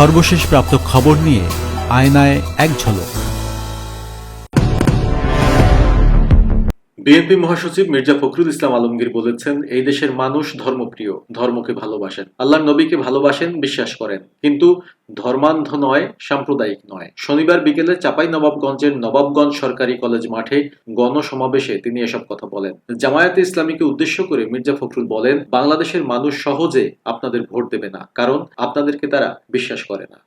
সর্বশেষ প্রাপ্ত খবর নিয়ে আয়নায় এক ঝলক। বিএনপি মহাসচিব মির্জা ফখরুল ইসলাম আলমগীর বলেছেন, এই দেশের মানুষ ধর্মপ্রিয়, ধর্মকে ভালোবাসেন। আল্লাহর নবীকে ভালোবাসেন, বিশ্বাস করেন। কিন্তু ধর্মান্ধ নয়, সাম্প্রদায়িক নয়। শনিবার বিকেলে চাপাই নবাবগঞ্জের নবাবগঞ্জ সরকারি কলেজ মাঠে গণসমাবেশে তিনি এসব কথা বলেন। জামায়াতে ইসলামীকে উদ্দেশ্য করে মির্জা ফখরুল বলেন, বাংলাদেশের মানুষ সহজে আপনাদের ভোট দেবে না, কারণ আপনাদেরকে তারা বিশ্বাস করে না।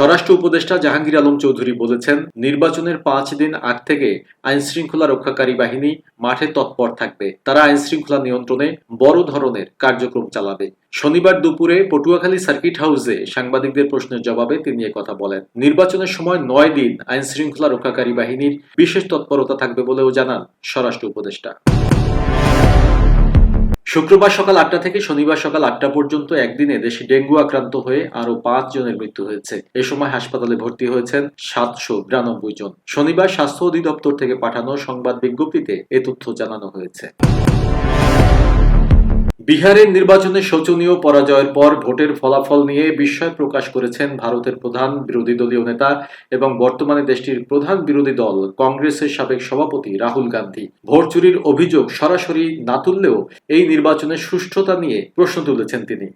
স্বরাষ্ট্র উপদেষ্টা জাহাঙ্গীর আলম চৌধুরী বলেছেন, নির্বাচনের পাঁচ দিন আগ থেকে আইন শৃঙ্খলা রক্ষাকারী বাহিনী মাঠে তৎপর থাকবে। তারা আইন শৃঙ্খলা নিয়ন্ত্রণে বড় ধরনের কার্যক্রম চালাবে। শনিবার দুপুরে পটুয়াখালী সার্কিট হাউসে সাংবাদিকদের প্রশ্নের জবাবে তিনি কথা বলেন। নির্বাচনের সময় নয় দিন আইন শৃঙ্খলা রক্ষাকারী বাহিনীর বিশেষ তৎপরতা থাকবে বলেও জানান স্বরাষ্ট্র উপদেষ্টা। শুক্রবার সকাল আটটা থেকে শনিবার সকাল আটটা পর্যন্ত একদিনে দেশে ডেঙ্গু আক্রান্ত হয়ে আরও পাঁচ জনের মৃত্যু হয়েছে। এ সময় হাসপাতালে ভর্তি হয়েছেন সাতশো বিরানব্বই জন। শনিবার স্বাস্থ্য অধিদপ্তর থেকে পাঠানো সংবাদ বিজ্ঞপ্তিতে এ তথ্য জানানো হয়েছে। বিহারের নির্বাচনে শোচনীয় পরাজয়ের পর ভোটের ফলাফল নিয়ে বিস্ময় প্রকাশ করেছেন ভারতের প্রধান বিরোধী দলীয় নেতা এবং বর্তমানে দেশটির প্রধান বিরোধী দল কংগ্রেসের সাবেক সভাপতি রাহুল গান্ধী। ভোট চুরির অভিযোগ সরাসরি না তুললেও এই নির্বাচনের সুষ্ঠুতা নিয়ে প্রশ্ন তুলেছেন তিনি।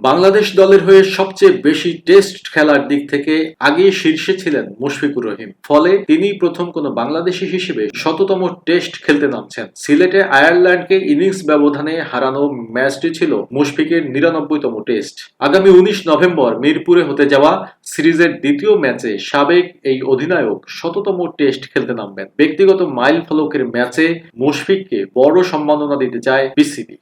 বাংলাদেশ দলের হয়ে সবচেয়ে বেশি টেস্ট খেলার দিক থেকে আগে শীর্ষে ছিলেন মুশফিকুর রহিম। ফলে তিনি প্রথম কোন বাংলাদেশি হিসেবে শততম টেস্ট খেলতে নামছেন। সিলেটে আয়ারল্যান্ডকে ইনিংস ব্যবধানে হারানো ম্যাচটি ছিল মুশফিকের নিরানব্বইতম টেস্ট। আগামী উনিশ নভেম্বর মিরপুরে হতে যাওয়া সিরিজের দ্বিতীয় ম্যাচে সাবেক এই অধিনায়ক শততম টেস্ট খেলতে নামবেন। ব্যক্তিগত মাইল ফলকের ম্যাচে মুশফিককে বড় সম্মাননা দিতে চায় বিসিবি।